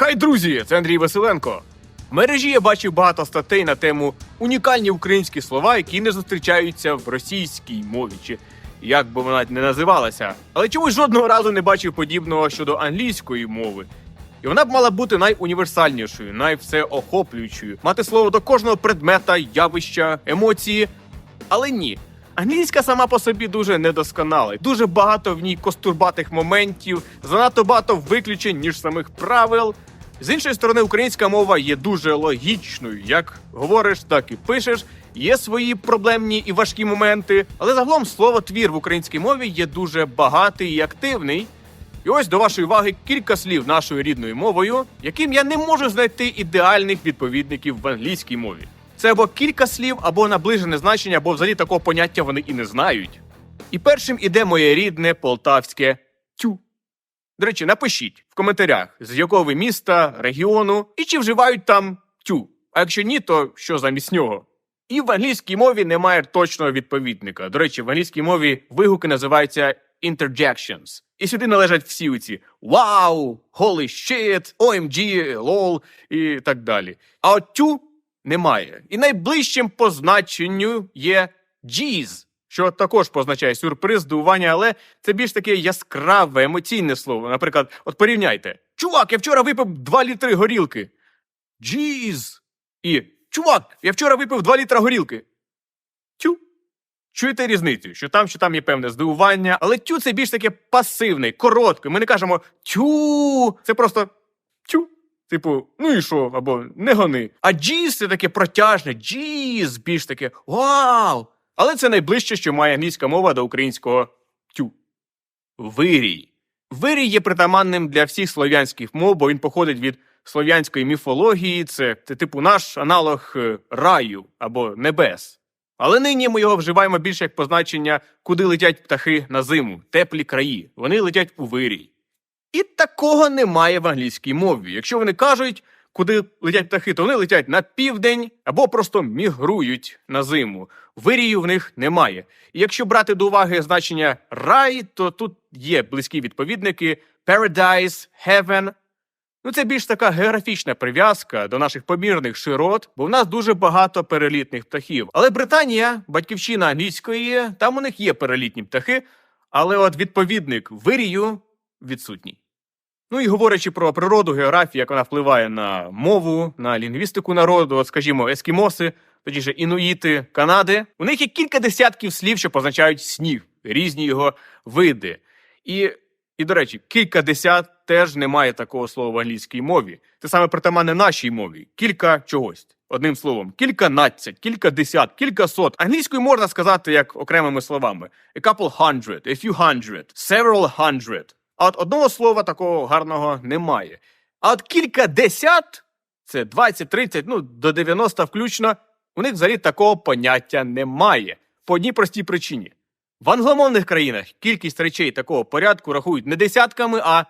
Хай, друзі, це Андрій Василенко. В мережі я бачив багато статей на тему унікальні українські слова, які не зустрічаються в російській мові, чи як би вона не називалася. Але чомусь жодного разу не бачив подібного щодо англійської мови. І вона б мала бути найуніверсальнішою, найвсеохоплюючою, мати слово до кожного предмета, явища, емоції. Але ні. Англійська сама по собі дуже недосконала. Дуже багато в ній костурбатих моментів, занадто багато виключень, ніж самих правил. З іншої сторони, українська мова є дуже логічною. Як говориш, так і пишеш. Є свої проблемні і важкі моменти, але загалом слово твір в українській мові є дуже багатий і активний. І ось до вашої уваги кілька слів нашою рідною мовою, яким я не можу знайти ідеальних відповідників в англійській мові. Це або кілька слів, або наближене значення, або взагалі такого поняття вони і не знають. І першим іде моє рідне полтавське. До речі, напишіть в коментарях, з якого ви міста, регіону і чи вживають там тю. А якщо ні, то що замість нього? І в англійській мові немає точного відповідника. До речі, в англійській мові вигуки називаються interjections. І сюди належать всі оці вау, holy shit, OMG, lol і так далі. А от тю немає. І найближчим по значенню є «jeez», що також позначає сюрприз, здивування, але це більш таке яскраве, емоційне слово. Наприклад, от порівняйте: Чувак, я вчора випив 2 літри горілки. «Jeez». І чувак, я вчора випив 2 літра горілки. Тю. Чуєте різницю, що там, що там є певне здивування, але тю це більш таке пасивне, коротке. Ми не кажемо тю. Це просто тю. Типу, ну і що, або не гони. А джіз це таке протяжне, джіз, більш таке вау. Але це найближче, що має англійська мова до українського тю. Вирій. Вирій є притаманним для всіх слов'янських мов, бо він походить від слов'янської міфології. Це, це типу наш аналог е, раю або небес. Але нині ми його вживаємо більше як позначення, куди летять птахи на зиму, теплі краї. Вони летять у вирій. І такого немає в англійській мові. Якщо вони кажуть, куди летять птахи, то вони летять на південь або просто мігрують на зиму. Вирію в них немає. І якщо брати до уваги значення рай, то тут є близькі відповідники Paradise, Heaven. Ну, це більш така географічна прив'язка до наших помірних широт, бо в нас дуже багато перелітних птахів. Але Британія, батьківщина англійської, там у них є перелітні птахи, але от відповідник вирію відсутній. Ну і говорячи про природу, географію, як вона впливає на мову, на лінгвістику народу, от, скажімо, ескімоси, точніше інуїти Канади, у них є кілька десятків слів, що позначають сніг, різні його види. І, і до речі, кілька десят теж немає такого слова в англійській мові. Це саме притаманне нашій мові. Кілька чогось. Одним словом, кільканадцять, кілька десят, кілька сот. Англійською можна сказати як окремими словами: a couple hundred, a few hundred, several hundred. А от одного слова такого гарного немає. А от кілька десят, це 20, 30, ну до 90 включно, у них взагалі такого поняття немає. По одній простій причині. В англомовних країнах кількість речей такого порядку рахують не десятками, а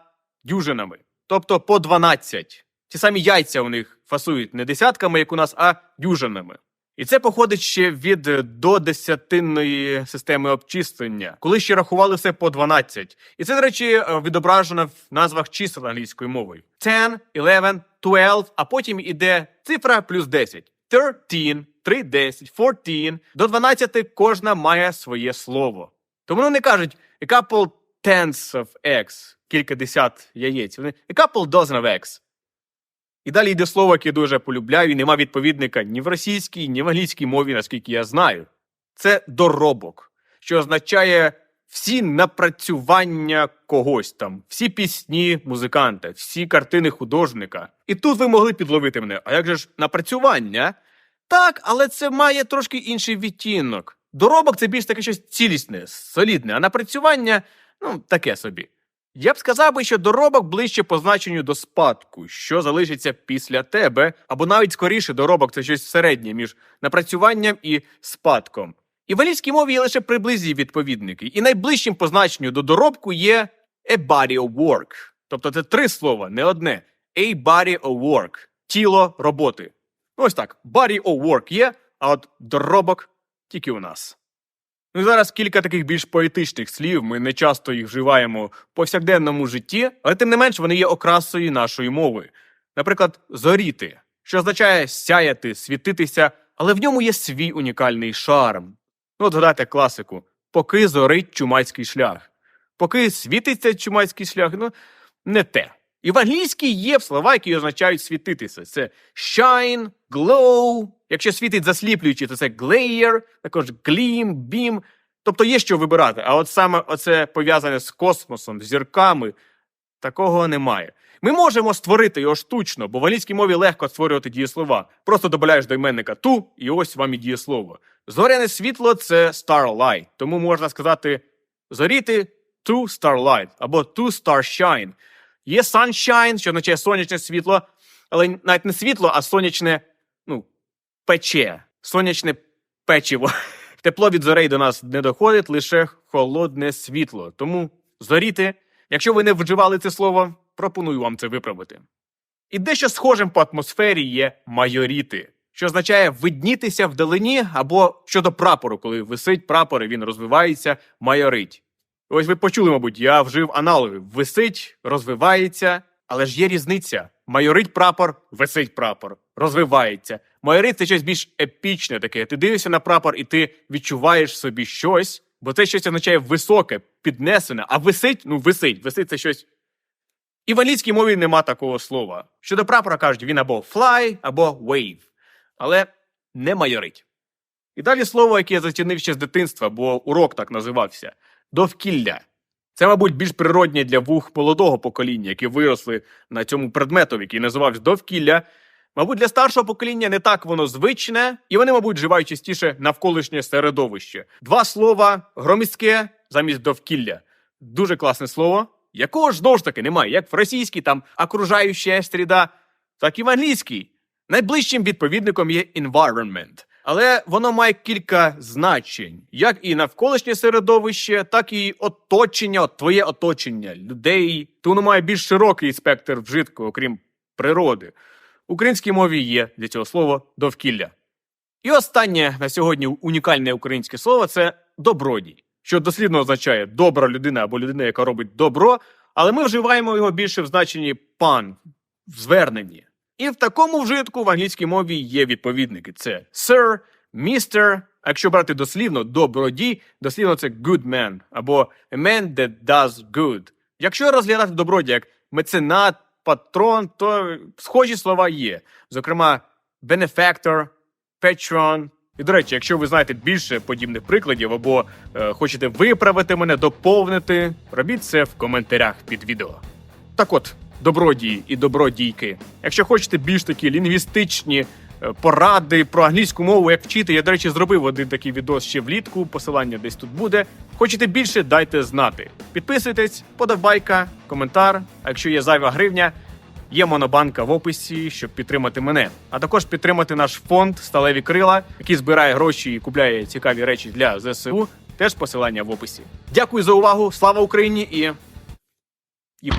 дюжинами. Тобто по 12. Ті самі яйця у них фасують не десятками, як у нас, а дюжинами. І це походить ще від е, додесятинної системи обчислення, коли ще рахували все по 12. І це, до речі, е, відображено в назвах чисел англійською мовою: 10, 11, 12, а потім іде цифра плюс 10. 13, 3, 10, 14. До 12 кожна має своє слово. Тому вони кажуть a couple tenths of eggs, кілька десят яєць. Вони a couple dozen of eggs. І далі йде слово, яке дуже полюбляю, і нема відповідника ні в російській, ні в англійській мові, наскільки я знаю. Це доробок, що означає всі напрацювання когось там, всі пісні музиканта, всі картини художника. І тут ви могли підловити мене. А як же ж напрацювання? Так, але це має трошки інший відтінок. Доробок це більш таке щось цілісне, солідне, а напрацювання ну, таке собі. Я б сказав би, що доробок ближче по значенню до спадку, що залишиться після тебе, або навіть скоріше доробок це щось середнє між напрацюванням і спадком. І в англійській мові є лише приблизні відповідники, і найближчим по значенню до доробку є a body of work. Тобто це три слова, не одне. A body of work тіло роботи. Ось так. Body of work є, а от доробок тільки у нас. Ну і зараз кілька таких більш поетичних слів. Ми не часто їх вживаємо в повсякденному житті, але тим не менш вони є окрасою нашої мови. Наприклад, зоріти, що означає сяяти, світитися, але в ньому є свій унікальний шарм. Ну, от згадайте класику: поки зорить чумацький шлях. Поки світиться чумацький шлях, ну не те. І в англійській є слова, які означають світитися. Це shine, glow. Якщо світить засліплюючи, то це glare, також gleam, beam. Тобто є що вибирати. А от саме оце пов'язане з космосом, з зірками, такого немає. Ми можемо створити його штучно, бо в англійській мові легко створювати дієслова. Просто додаєш до іменника ту, і ось вам і дієслово. Зоряне світло це starlight, тому можна сказати зоріти to starlight або to starshine. Є sunshine, що означає сонячне світло, але навіть не світло, а сонячне, ну, пече, сонячне печиво. Тепло від зорей до нас не доходить, лише холодне світло. Тому зоріти, якщо ви не вживали це слово, пропоную вам це виправити. І дещо схожим по атмосфері є майоріти, що означає виднітися вдалині або щодо прапору, коли висить прапор і він розвивається, майорить. Ось ви почули, мабуть, я вжив аналоги. Висить, розвивається, але ж є різниця. Майорить прапор, висить прапор, розвивається. Майорить це щось більш епічне таке. Ти дивишся на прапор і ти відчуваєш собі щось, бо це щось означає високе, піднесене, а висить, ну висить, висить це щось. І в англійській мові нема такого слова. Щодо прапора кажуть, він або fly, або wave, але не майорить. І далі слово, яке я зацінив ще з дитинства, бо урок так називався довкілля. Це, мабуть, більш природнє для вух молодого покоління, які виросли на цьому предмету, який називався довкілля. Мабуть, для старшого покоління не так воно звичне, і вони, мабуть, живають частіше навколишнє середовище. Два слова громістке замість довкілля. Дуже класне слово, якого ж знову ж таки немає, як в російській там окружаюча среда, так і в англійській. Найближчим відповідником є environment. Але воно має кілька значень, як і навколишнє середовище, так і оточення, от твоє оточення, людей. То воно має більш широкий спектр вжитку, окрім природи. Українській мові є для цього слова довкілля. І останнє на сьогодні унікальне українське слово це добродій, що дослідно означає добра людина або людина, яка робить добро, але ми вживаємо його більше в значенні пан, в зверненні. І в такому вжитку в англійській мові є відповідники: це sir, mister, а якщо брати дослівно, добродій, дослівно це good man, або a man that does good. Якщо розглядати добродій як меценат, патрон, то схожі слова є. Зокрема, benefactor, patron. І, до речі, якщо ви знаєте більше подібних прикладів або е, хочете виправити мене, доповнити, робіть це в коментарях під відео. Так от, добродії і добродійки. Якщо хочете більш такі лінгвістичні поради про англійську мову, як вчити, я, до речі, зробив один такий відос ще влітку, посилання десь тут буде. Хочете більше, дайте знати. Підписуйтесь, подобайка, коментар. А якщо є зайва гривня, є монобанка в описі, щоб підтримати мене. А також підтримати наш фонд Сталеві Крила, який збирає гроші і купляє цікаві речі для ЗСУ. Теж посилання в описі. Дякую за увагу. Слава Україні і. І